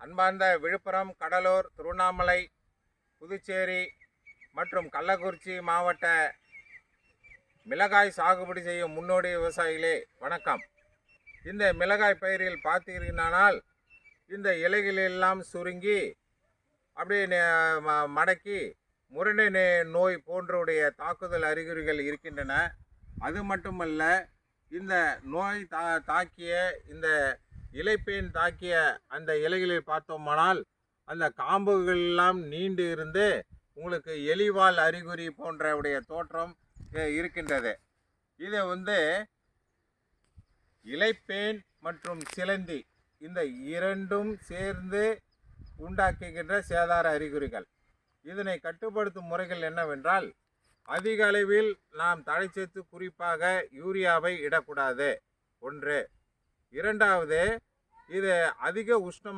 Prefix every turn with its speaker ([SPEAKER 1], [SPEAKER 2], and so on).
[SPEAKER 1] அன்பார்ந்த விழுப்புரம் கடலூர் திருவண்ணாமலை புதுச்சேரி மற்றும் கள்ளக்குறிச்சி மாவட்ட மிளகாய் சாகுபடி செய்யும் முன்னோடி விவசாயிகளே வணக்கம். இந்த மிளகாய் பயிரில் பார்த்தீர்களானால் இந்த இலைகளெல்லாம் சுருங்கி அப்படியே ம- மடக்கி முரணை நே- நோய் போன்றவுடைய தாக்குதல் அறிகுறிகள் இருக்கின்றன. அது மட்டுமல்ல இந்த நோய் தா தாக்கிய இந்த இலைப்பேன் தாக்கிய அந்த இலைகளில் பார்த்தோமானால் அந்த காம்புகள் எல்லாம் நீண்டு இருந்து உங்களுக்கு எலிவால் அறிகுறி போன்றவுடைய தோற்றம் இருக்கின்றது. இதை வந்து இலைப்பேன் மற்றும் சிலந்தி இந்த இரண்டும் சேர்ந்து உண்டாக்குகின்ற சேதார அறிகுறிகள். இதனை கட்டுப்படுத்தும் முறைகள் என்னவென்றால் அதிக அளவில் நாம் தழைச்சத்து குறிப்பாக யூரியாவை இடக்கூடாது. ஒன்று. இரண்டாவது இது அதிக உஷ்ணம்